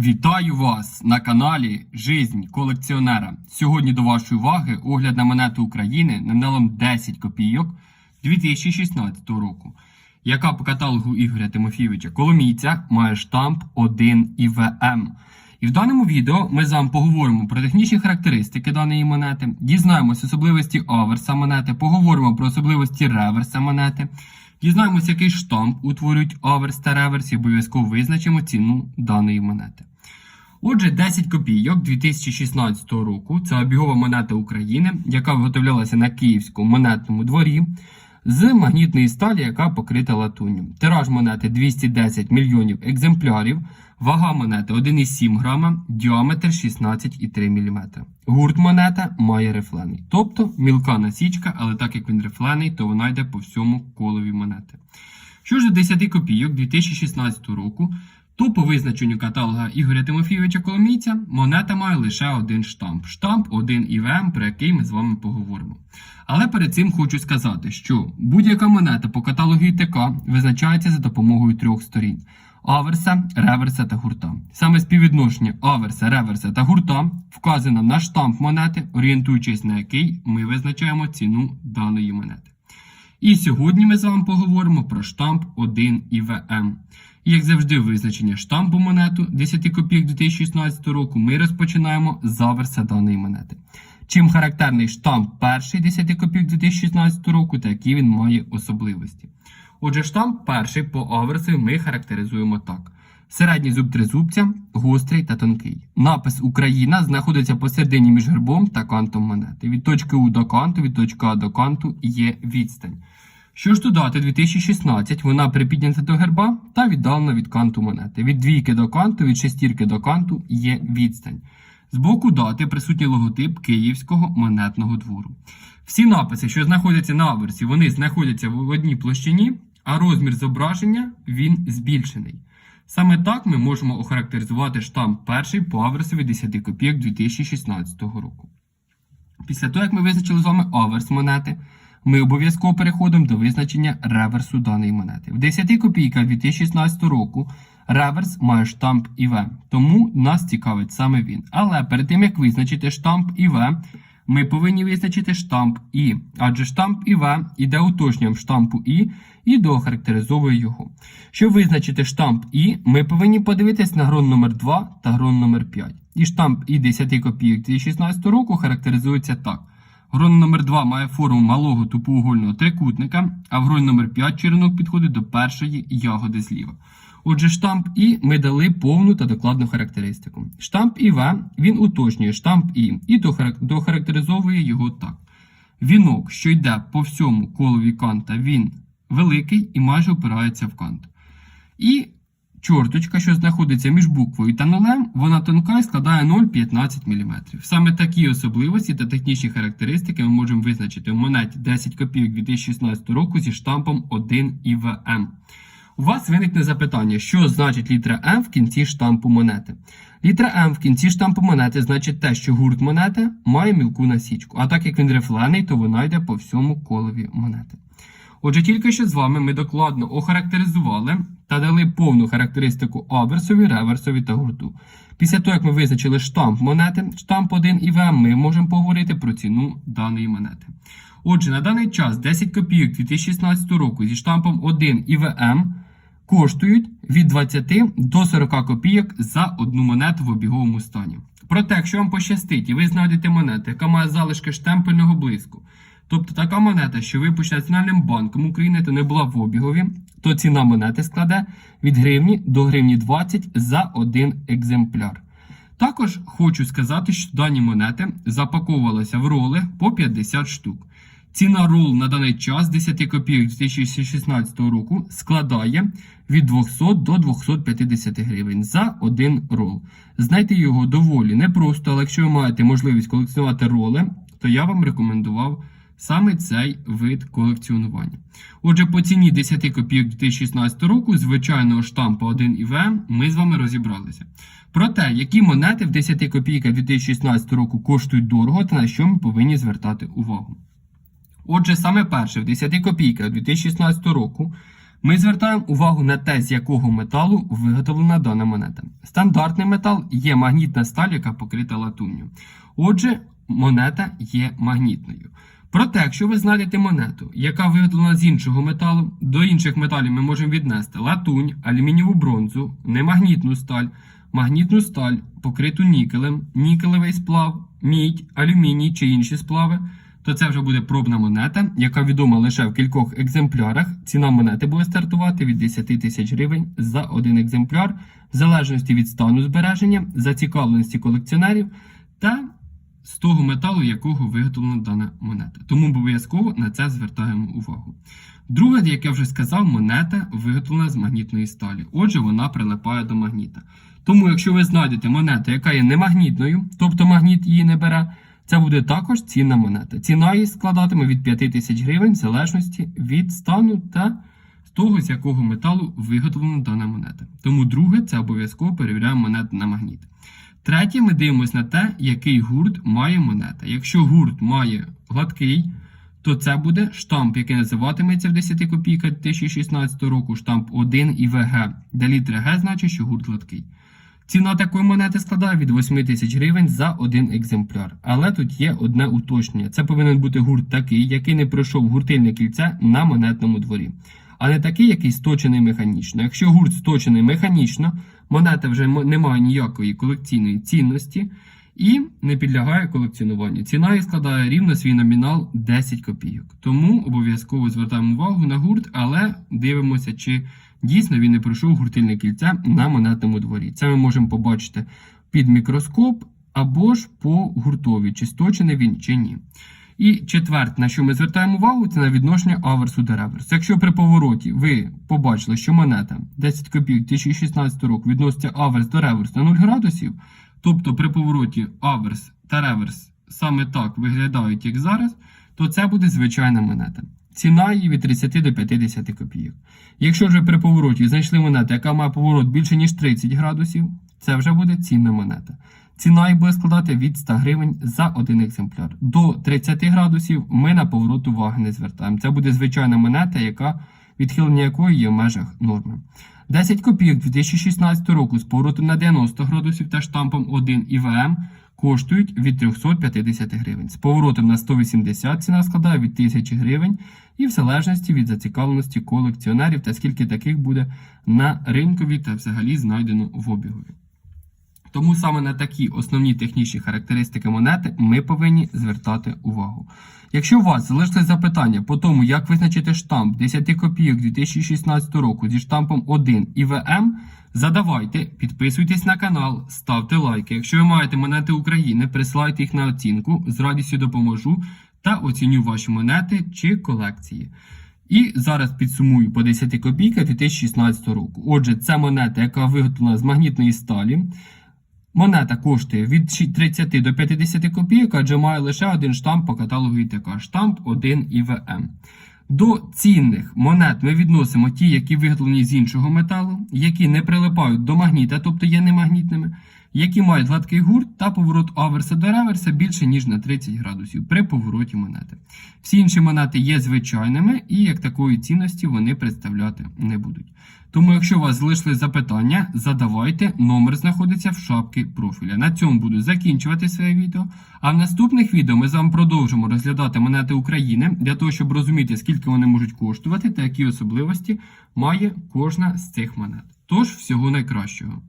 Вітаю вас на каналі Жизнь колекціонера. Сьогодні до вашої уваги огляд на монету України номіналом 10 копійок 2016 року, яка по каталогу Ігоря Тимофійовича Коломійця має штамп 1 ІВМ. І в даному відео ми з вами поговоримо про технічні характеристики даної монети, дізнаємось особливості аверса монети, поговоримо про особливості реверса монети. Дізнаємося, який штамп утворюють аверс та реверс і обов'язково визначимо ціну даної монети. Отже, 10 копійок 2016 року це обігова монета України, яка виготовлялася на Київському монетному дворі з магнітної сталі, яка покрита латунню. Тираж монети 210 мільйонів екземплярів, вага монети 1,7 грама, діаметр 16,3 мм. Гурт монета має рифлений, тобто мілка насічка, але так як він рифлений, то вона йде по всьому колові монети. Що ж до 10 копійок 2016 року, то по визначенню каталога Ігоря Тимофійовича Коломійця монета має лише один штамп. Штамп 1 ІВМ, про який ми з вами поговоримо. Але перед цим хочу сказати, що будь-яка монета по каталогу ІТК визначається за допомогою трьох сторін: аверса, реверса та гурта. Саме співвідношення аверса, реверса та гурта вказано на штамп монети, орієнтуючись на який ми визначаємо ціну даної монети. І сьогодні ми з вами поговоримо про штамп 1 ІВМ. Як завжди, визначення штампу монету 10 копійок 2016 року ми розпочинаємо з аверса даної монети. Чим характерний штамп перший 10 копійок 2016 року та які він має особливості. Отже, штамп перший по аверсу ми характеризуємо так. Середній зуб тризубця, гострий та тонкий. Напис Україна знаходиться посередині між гербом та кантом монети. Від точки У до канту, від точки А до канту є відстань. Що ж додати 2016, вона припіднята до герба та віддалена від канту монети. Від двійки до канту, від шестірки до канту є відстань. З боку дати присутній логотип Київського монетного двору. Всі написи, що знаходяться на аверсі, вони знаходяться в одній площині, а розмір зображення він збільшений. Саме так ми можемо охарактеризувати штамп перший по аверсові 10 копійок 2016 року. Після того, як ми визначили з вами аверс монети, ми обов'язково переходимо до визначення реверсу даної монети. В 10 копійках 2016 року реверс має штамп ІВ, тому нас цікавить саме він. Але перед тим як визначити штамп ІВ, ми повинні визначити штамп І, адже штамп ІВ іде уточненням штампу І і доохарактеризовує його. Щоб визначити штамп І, ми повинні подивитись на грон номер 2 та грон номер 5. І штамп І 10 копійок 2016 року характеризується так. Грон номер 2 має форму малого тупоугольного трикутника, а в грон номер 5 черенок підходить до першої ягоди зліва. Отже, штамп І ми дали повну та докладну характеристику. Штамп ІВ він уточнює штамп І і дохарактеризовує його так. Вінок, що йде по всьому колові канта, він великий і майже опирається в кант. І чорточка, що знаходиться між буквою та нулем, вона тонка і складає 0,15 мм. Саме такі особливості та технічні характеристики ми можемо визначити в монеті 10 копійок 2016 року зі штампом 1 ІВМ. У вас виникне запитання, що значить літера М в кінці штампу монети. Літера М в кінці штампу монети значить те, що гурт монети має мілку насічку, а так як він рифлений, то вона йде по всьому колові монети. Отже, тільки що з вами ми докладно охарактеризували та дали повну характеристику аверсові, реверсові та гурту. Після того, як ми визначили штамп монети, штамп 1 ІВМ, ми можемо поговорити про ціну даної монети. Отже, на даний час 10 копійок 2016 року зі штампом 1 ІВМ коштують від 20 до 40 копійок за одну монету в обіговому стані. Проте, якщо вам пощастить і ви знайдете монету, яка має залишки штемпельного блиску, тобто така монета, що випущена Національним банком України та не була в обігові, то ціна монети складе від гривні до гривні 20 за один екземпляр. Також хочу сказати, що дані монети запаковувалися в роли по 50 штук. Ціна рол на даний час 10 копійок 2016 року складає від 200 до 250 гривень за один рол. Знайти його доволі непросто, але якщо ви маєте можливість колекціонувати роли, то я вам рекомендував саме цей вид колекціонування. Отже, по ціні 10 копійок 2016 року звичайного штампа 1 ІВМ ми з вами розібралися. Про те, які монети в 10 копійках 2016 року коштують дорого та на що ми повинні звертати увагу. Отже, саме перше в 10 копійках 2016 року Ми звертаємо увагу на те, з якого металу виготовлена дана монета. Стандартний метал є магнітна сталь, яка покрита латунню. Отже, монета є магнітною. Проте, якщо ви знайдете монету, яка виготовлена з іншого металу, до інших металів ми можемо віднести латунь, алюмінієву бронзу, немагнітну сталь, магнітну сталь, покриту нікелем, нікелевий сплав, мідь, алюміній чи інші сплави, то це вже буде пробна монета, яка відома лише в кількох екземплярах. Ціна монети буде стартувати від 10 тисяч гривень за один екземпляр, в залежності від стану збереження, зацікавленості колекціонерів та з того металу, якого виготовлена дана монета. Тому обов'язково на це звертаємо увагу. Друге, як я вже сказав, монета виготовлена з магнітної сталі. Отже, вона прилипає до магніта. Тому, якщо ви знайдете монету, яка є немагнітною, тобто магніт її не бере, це буде також цінна монета. Ціна її складатиме від 5 тисяч гривень в залежності від стану та того, з якого металу виготовлена дана монета. Тому друге, це обов'язково перевіряємо монету на магніт. Третє, ми дивимося на те, який гурт має монета. Якщо гурт має гладкий, то це буде штамп, який називатиметься в 10 копійках 2016 року, штамп 1 і ВГ, де літера Г значить, що гурт гладкий. Ціна такої монети складає від 8 тисяч гривень за один екземпляр. Але тут є одне уточнення. Це повинен бути гурт такий, який не пройшов гуртильне кільце на монетному дворі. А не такий, який сточений механічно. Якщо гурт сточений механічно, монета вже не має ніякої колекційної цінності і не підлягає колекціонуванню. Ціна її складає рівно свій номінал 10 копійок. Тому обов'язково звертаємо увагу на гурт, але дивимося, чи дійсно він не пройшов гуртильне кільце на монетному дворі. Це ми можемо побачити під мікроскоп або ж по гуртові, чи сточений він, чи ні. І четверте, на що ми звертаємо увагу, це на відношення аверсу до реверсу. Якщо при повороті ви побачили, що монета 10 копійок 2016 року відноситься аверс до реверсу на 0 градусів, тобто при повороті аверс та реверс саме так виглядають, як зараз, то це буде звичайна монета. Ціна її від 30 до 50 копійок. Якщо вже при повороті знайшли монету, яка має поворот більше ніж 30 градусів, це вже буде цінна монета. Ціна її буде складати від 100 гривень за один екземпляр. До 30 градусів ми на поворот уваги не звертаємо. Це буде звичайна монета, яка відхилення якої є в межах норми. 10 копійок 2016 року з поворотом на 90 градусів та штампом 1 ІВМ коштують від 350 гривень. З поворотом на 180 ціна складає від 1000 гривень і в залежності від зацікавленості колекціонерів та скільки таких буде на ринкові та взагалі знайдено в обігові. Тому саме на такі основні технічні характеристики монети ми повинні звертати увагу. Якщо у вас залишились запитання по тому, як визначити штамп 10 копійок 2016 року зі штампом 1 ІВМ, задавайте, підписуйтесь на канал, ставте лайки. Якщо ви маєте монети України, присилайте їх на оцінку, з радістю допоможу та оціню ваші монети чи колекції. І зараз підсумую по 10 копійках 2016 року. Отже, це монета, яка виготовлена з магнітної сталі. Монета коштує від ші- 30 до 50 копійок, адже має лише один штамп по каталогу ІТК. Штамп 1 ІВМ. До цінних монет ми відносимо ті, які виготовлені з іншого металу, які не прилипають до магніта, тобто є немагнітними, які мають гладкий гурт та поворот аверса до реверса більше ніж на 30 градусів при повороті монети. Всі інші монети є звичайними і як такої цінності вони представляти не будуть. Тому, якщо у вас залишили запитання, задавайте, номер знаходиться в шапці профіля. На цьому буду закінчувати своє відео. А в наступних відео ми з вами продовжимо розглядати монети України для того, щоб розуміти, скільки вони можуть коштувати та які особливості має кожна з цих монет. Тож, всього найкращого.